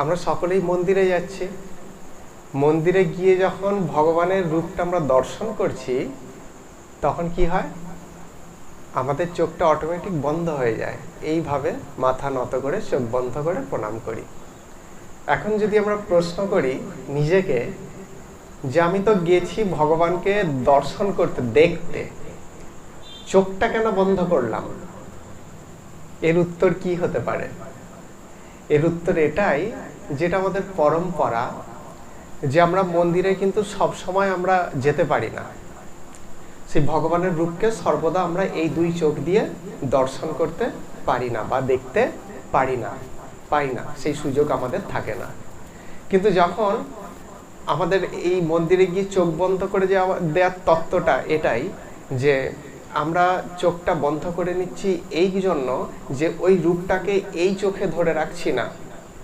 আমরা সকলেই মন্দিরে যাচ্ছি। মন্দিরে গিয়ে যখন ভগবানের রূপটা আমরা দর্শন করছি, তখন কি হয়? আমাদের চোখটা অটোমেটিক বন্ধ হয়ে যায়। এইভাবে মাথা নত করে চোখ বন্ধ করে প্রণাম করি। এখন যদি আমরা প্রশ্ন করি নিজেকে যে আমি তো গেছি ভগবানকে দর্শন করতে, দেখতে, চোখটা কেন বন্ধ করলাম? এর উত্তর কি হতে পারে? এর উত্তর এটাই যেটা আমাদের পরম্পরা যে আমরা মন্দিরে কিন্তু সব সময় আমরা যেতে পারি না। সেই ভগবানের রূপকে সর্বদা আমরা এই দুই চোখ দিয়ে দর্শন করতে পারি না বা দেখতে পারি না, পাই না, সেই সুযোগ আমাদের থাকে না। কিন্তু যখন আমাদের এই মন্দিরে গিয়ে চোখ বন্ধ করে যে দেওয়ার তত্ত্বটা এটাই যে আমরা চোখটা বন্ধ করে নিচ্ছি এই জন্য যে ওই রূপটাকে এই চোখে ধরে রাখছি না।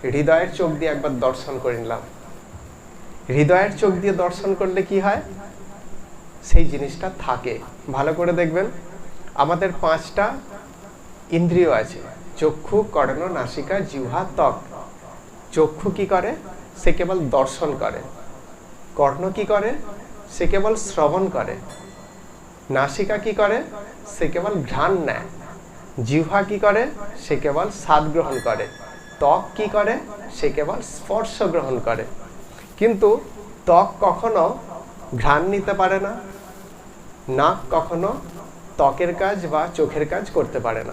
হৃদয়ের চোখ দিয়ে একবার দর্শন করে নিলাম। হৃদয়ের চোখ দিয়ে দর্শন করলে কি হয়? সেই জিনিসটা থাকে। ভালো করে দেখবেন, আমাদের পাঁচটা ইন্দ্রিয় আছে। চক্ষু, কর্ণ, নাসিকা, জিহ্বা, ত্বক। চক্ষু কি করে? সে কেবল দর্শন করে। কর্ণ কি করে? সে কেবল শ্রবণ করে। নাসিকা কি করে? সে কেবল ঘ্রাণ নেয়। জিহ্বা কি করে? সে কেবল স্বাদ গ্রহণ করে। ত্বক কি করে? সে কেবল স্পর্শ গ্রহণ করে। কিন্তু ত্বক কখনো ঘ্রাণ নিতে পারে না। নাক কখনো ত্বকের কাজ বা চোখের কাজ করতে পারে না।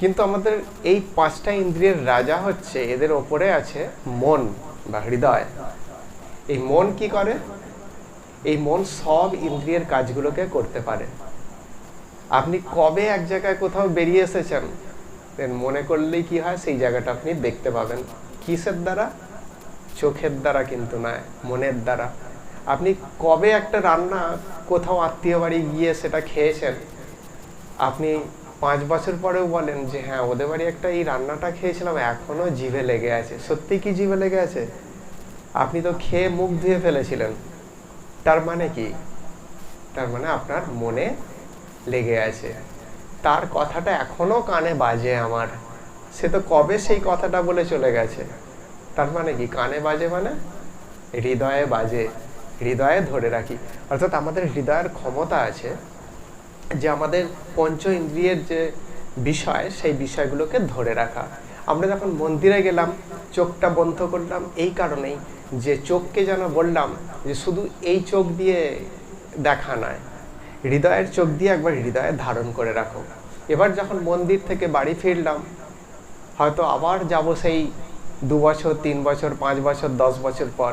কিন্তু আমাদের এই পাঁচটা ইন্দ্রিয়ের রাজা হচ্ছে, এদের ওপরে আছে মন বা হৃদয়। এই মন কি করে? এই মন সব ইন্দ্রিয়ের কাজগুলোকে করতে পারে। আপনি কবে এক জায়গায় কোথাও বেরিয়ে এসেছেন মনে করলেই কি হয়, সেই জায়গাটা আপনি দেখতে পাবেন। কিসের দ্বারা? চোখের দ্বারা কিন্তু নয়, মনের দ্বারা। আপনি কবে একটা রান্না কোথাও আত্মীয় বাড়ি গিয়ে সেটা খেয়েছেন, আপনি পাঁচ বছর পরেও বলেন যে হ্যাঁ ওদের বাড়ি একটা এই রান্নাটা খেয়েছিলাম, এখনও জিভে লেগে আছে। সত্যি কি জিভে লেগে আছে? আপনি তো খেয়ে মুখ ধুয়ে ফেলেছিলেন। তার মানে কি? তার মানে আপনার মনে লেগে আছে। তার কথাটা এখনও কানে বাজে আমার। সে তো কবে সেই কথাটা বলে চলে গেছে? তার মানে কি? কানে বাজে মানে? হৃদয়ে বাজে। হৃদয়ে ধরে রাখি। অর্থাৎ আমাদের হৃদয়ের ক্ষমতা আছে যে আমাদের পঞ্চ ইন্দ্রিয়ের যে বিষয়, সেই বিষয়গুলোকে ধরে রাখা। আমরা যখন মন্দিরে গেলাম, চোখটা বন্ধ করলাম, এই কারণেই যে চোখকে যেন বললাম যে শুধু এই চোখ দিয়ে দেখা নয়, হৃদয়ের চোখ দিয়ে একবার হৃদয়ে ধারণ করে রাখো। এবার যখন মন্দির থেকে বাড়ি ফিরলাম, হয়তো আবার যাব সেই দু বছর, তিন বছর, পাঁচ বছর, দশ বছর পর।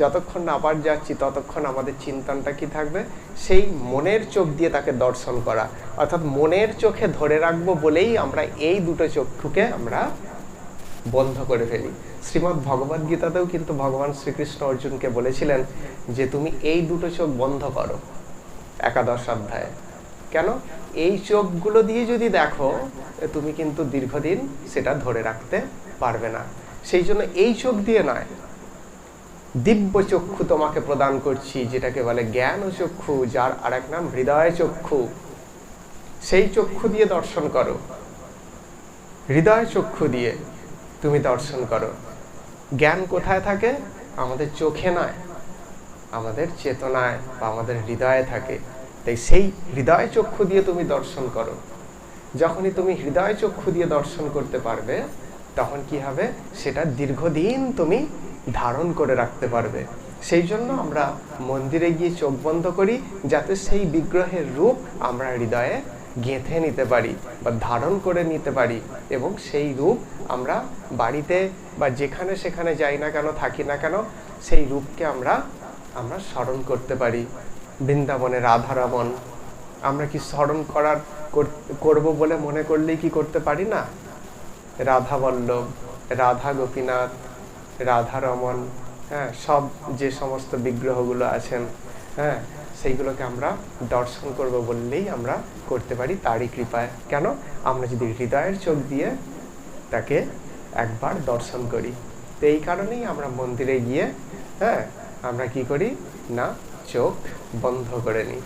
যতক্ষণ আবার যাচ্ছি, ততক্ষণ আমাদের চিন্তনটা কি থাকবে? সেই মনের চোখ দিয়ে তাকে দর্শন করা। অর্থাৎ মনের চোখে ধরে রাখব বলেই আমরা এই দুটো চক্ষুকে আমরা বন্ধ করে ফেলি। শ্রীমদ্ ভগবদ গীতাতেও কিন্তু ভগবান শ্রীকৃষ্ণ অর্জুনকে বলেছিলেন যে, তুমি এই দুটো চোখ বন্ধ করো একাদশ অধ্যায়ে। কেন? এই চোখগুলো দিয়ে যদি দেখো, তুমি কিন্তু দীর্ঘদিন সেটা ধরে রাখতে পারবে না। সেই জন্য এই চোখ দিয়ে নয়, দিব্য চক্ষু তোমাকে প্রদান করছি, যেটাকে বলে জ্ঞান ও চক্ষু, যার আর এক নাম হৃদয় চক্ষু। সেই চক্ষু দিয়ে দর্শন করো। হৃদয় চক্ষু দিয়ে। তুমি দর্শন করো। জ্ঞান কোথায় থাকে? আমাদের চোখে নয়, আমাদের চেতনায় বা আমাদের হৃদয়ে থাকে। তাই সেই হৃদয় চক্ষু দিয়ে তুমি দর্শন করো। যখনই তুমি হৃদয় চক্ষু দিয়ে দর্শন করতে পারবে, তখন কি হবে? সেটা দীর্ঘদিন তুমি ধারণ করে রাখতে পারবে। সেই জন্য আমরা মন্দিরে গিয়ে চোখ বন্ধ করি, যাতে সেই বিগ্রহের রূপ আমরা হৃদয়ে গেঁথে নিতে পারি বা ধারণ করে নিতে পারি এবং সেই রূপ আমরা বাড়িতে বা যেখানে সেখানে যাই না কেন, থাকি না কেন, সেই রূপকে আমরা আমরা স্মরণ করতে পারি। বৃন্দাবনে রাধারমন আমরা কি স্মরণ করার করব বলে মনে করলেই কি করতে পারি না? রাধা বল্লভ রাধা গোপীনাথ রাধারমন হ্যাঁ সব যে সমস্ত বিগ্রহগুলো আছেন হ্যাঁ সেইগুলোকে আমরা দর্শন করব বললেই আমরা করতে পারি তারই কৃপায়। কেন? আমরা যদি হৃদয়ের চোখ দিয়ে তাকে একবার দর্শন করি। তো এই কারণেই আমরা মন্দিরে গিয়ে হ্যাঁ আমরা কি করি? না, চোখ বন্ধ করে নিই।